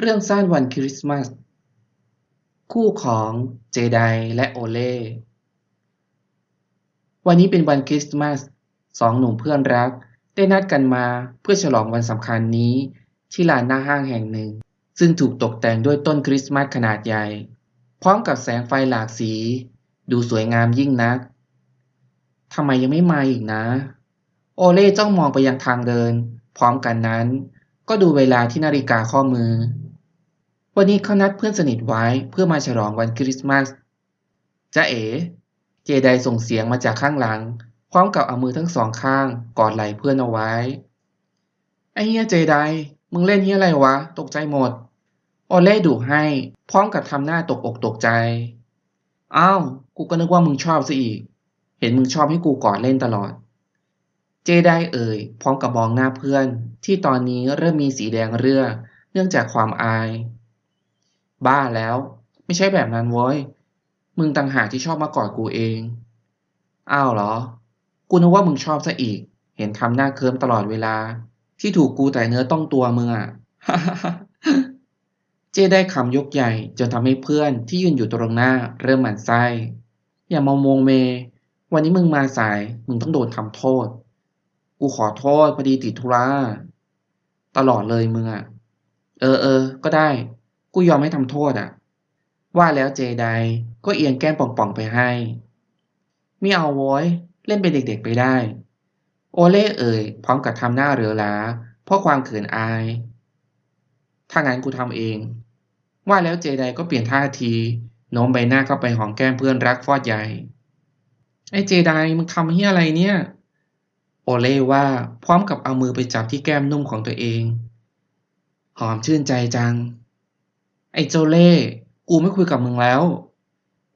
เรื่องสั้นวันคริสต์มาส คู่ของเจไดและโอเล่วันนี้เป็นวันคริสต์มาสสองหนุ่มเพื่อนรัก ได้นัดกันมาเพื่อฉลองวันสำคัญนี้ ที่ลานหน้าห้างแห่งหนึ่ง ซึ่งถูกตกแต่งด้วยต้นคริสต์มาสขนาดใหญ่ พร้อมกับแสงไฟหลากสี ดูสวยงามยิ่งนักทำไมยังไม่มาอีกนะ โอเล่จ้องมองไปยังทางเดิน พร้อมกันนั้น ก็ดูเวลาที่นาฬิกาข้อมือ วันนี้เขานัดเพื่อนสนิทไว้เพื่อมาฉลองวันคริสต์มาสจ้าเอ๋ เจไดส่งเสียงมาจากข้างหลัง พร้อมกับเอามือทั้งสองข้างกอดไหล่เพื่อนเอาไว้ ไอ้เฮียเจได มึงเล่นเฮียอะไรวะ ตกใจหมด โอเล่ดุให้ พร้อมกับทำหน้าตกอกตกใจ อ้าว กูก็นึกว่ามึงชอบซะอีก เห็นมึงชอบให้กูกอดเล่นตลอด เจไดเอ่ย พร้อมกับมองหน้าเพื่อน ที่ตอนนี้เริ่มมีสีแดงเรือ เนื่องจากความอาย บ้าแล้ว ไม่ใช่แบบนั้นเว้ย มึงต่างหากที่ชอบมากอดกูเอง อ้าวเหรอ กูนึกว่ามึงชอบซะอีก เห็นทำหน้าเคิมตลอดเวลา ที่ถูกกูแต่เนื้อต้องตัวมึงอะเจได้คำยกใหญ่จนทำให้เพื่อนที่ยืนอยู่ตรงหน้าเริ่มหมั่นไส้ อย่ามามงเม วันนี้มึงมาสาย มึงต้องโดนทำโทษ กูขอโทษพอดีติดธุระตลอดเลยมึงอะเออเออ ก็ได้ กูยอมให้ทำโทษอะ ว่าแล้วเจไดก็เอียงแก้มป่องๆไปให้ไม่เอาโว้ยเล่นเป็นเด็กๆไปได้ โอเล่เอ่ยพร้อมกับทำหน้าเหลือหลาเพราะความเขินอาย ถ้างั้นกูทำเอง ว่าแล้วเจไดก็เปลี่ยนท่าทีโน้มใบหน้าเข้าไปหอมแก้มเพื่อนรักฟอดใหญ่ไอ้เจไดมึงทำเฮียอะไรเนี่ย โอเล่ว่าพร้อมกับเอามือไปจับที่แก้มนุ่มของตัวเอง หอมชื่นใจจัง ไอ้โจเล่กูไม่คุยกับมึงแล้ว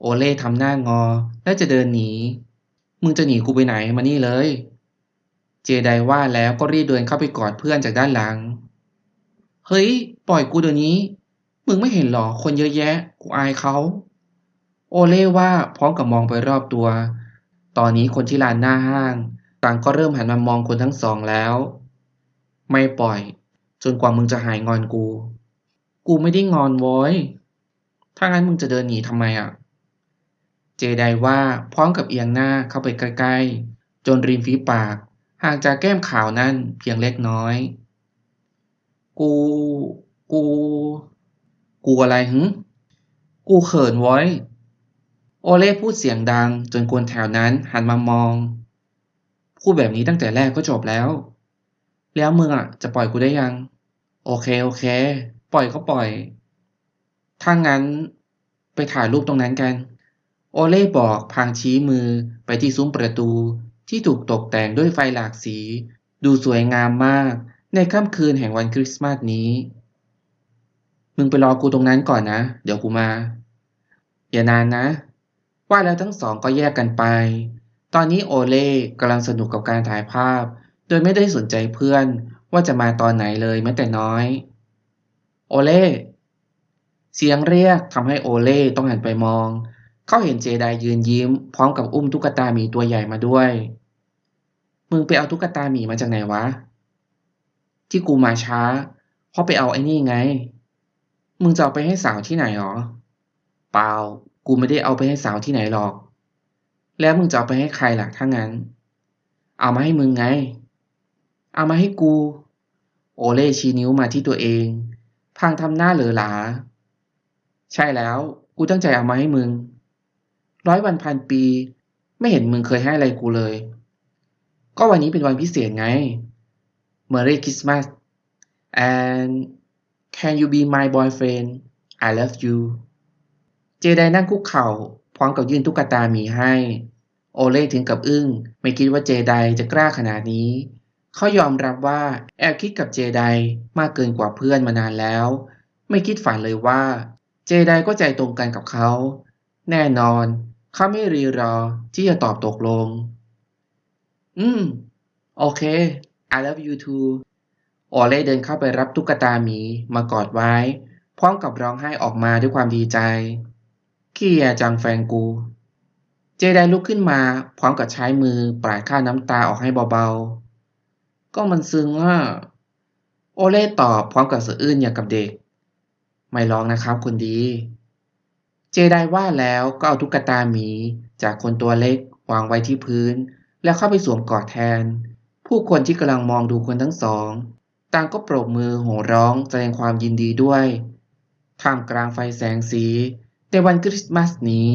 โอเล่ทำหน้างอและจะเดินหนี มึงจะหนีกูไปไหนมานี่เลย เจไดว่าแล้วก็รีบเดินเข้าไปกอดเพื่อนจากด้านหลัง เฮ้ย ปล่อยกูเดี๋ยวนี้ มึงไม่เห็นหรอคนเยอะแยะ กูอายเขาโอเล่ว่าพร้อมกับมองไปรอบตัว ตอนนี้คนที่ลานหน้าห้าง ต่างก็เริ่มหันมามองคนทั้งสองแล้ว ไม่ปล่อย จนกว่ามึงจะหายงอนกู กูไม่ได้งอนโว้ย ถ้างั้นมึงจะเดินหนีทำไมอะ เจไดว่าพร้อมกับเอียงหน้าเข้าไปใกล้ๆ จนริมฝีปาก ห่างจากแก้มขาวนั่นเพียงเล็กน้อย กู กู กูอะไรหึ กูเขินไว้ โอเล่พูดเสียงดังจนคนแถวนั้นหันมามอง พูดแบบนี้ตั้งแต่แรกก็จบแล้ว แล้วมึงอะจะปล่อยกูได้ยัง โอเค โอเค ปล่อยก็ปล่อย ถ้างั้นไปถ่ายรูปตรงนั้นกัน โอเล่บอกพางชี้มือไปที่ซุ้มประตูที่ถูกตกแต่งด้วยไฟหลากสี ดูสวยงามมากในค่ำคืนแห่งวันคริสต์มาสนี้ มึงไปรอกูตรงนั้นก่อนนะ เดี๋ยวกูมา อย่านานนะ ว่าแล้วทั้งสองก็แยกกันไป ตอนนี้โอเล่กำลังสนุกกับการถ่ายภาพ โดยไม่ได้สนใจเพื่อนว่าจะมาตอนไหนเลยแม้แต่น้อย โอเล่เสียงเรียกทำให้โอเล่ต้องหันไปมอง เขาเห็นเจไดยืนยิ้ม พร้อมกับอุ้มตุ๊กตาหมีตัวใหญ่มาด้วย มึงไปเอาตุ๊กตาหมีมาจากไหนวะ ที่กูมาช้า เพราะไปเอาไอ้นี่ไง มึงจะเอาไปให้สาวที่ไหนหรอ เปล่า กูไม่ได้เอาไปให้สาวที่ไหนหรอก แล้วมึงจะเอาไปให้ใครล่ะถ้างั้น เอามาให้มึงไง เอามาให้กู โอเล่ชี้นิ้วมาที่ตัวเอง พางทำหน้าเหลือหลา ใช่แล้ว กูตั้งใจเอามาให้มึง ร้อยวันพันปี ไม่เห็นมึงเคยให้อะไรกูเลย ก็วันนี้เป็นวันพิเศษไง Merry Christmas and can you be my boyfriend I love you เจไดนั่งคุกเข่า พร้อมกับยื่นตุ๊กตาหมีให้ โอเล่ถึงกับอึ้ง ไม่คิดว่าเจไดจะกล้าขนาดนี้ เขายอมรับว่าแอบคิดกับเจไดมากเกินกว่าเพื่อนมานานแล้ว ไม่คิดฝันเลยว่า เจไดก็ใจตรงกันกับเขา แน่นอนเขาไม่รีรอที่จะตอบตกลง อืม โอเค I love you too โอเล่เดินเข้าไปรับตุ๊กตาหมีมากอดไว้ พร้อมกับร้องไห้ออกมาด้วยความดีใจขี้แยจังแฟนกู เจไดลุกขึ้นมาพร้อมกับใช้มือปลาดข้าน้ำตาออกให้เบาๆ ก็มันซึ้งอะโอเล่ตอบพร้อมกับสะอื้นอย่างกับเด็ก ไม่ลองนะครับคนดี เจไดว่าแล้วก็เอาตุ๊กตาหมีจากคนตัวเล็กวางไว้ที่พื้น แล้วเข้าไปสวมกอดแทน ผู้คนที่กำลังมองดูคนทั้งสอง ต่างก็ปรบมือโห่ร้องแสดงความยินดีด้วย ท่ามกลางไฟแสงสีในวันคริสต์มาสนี้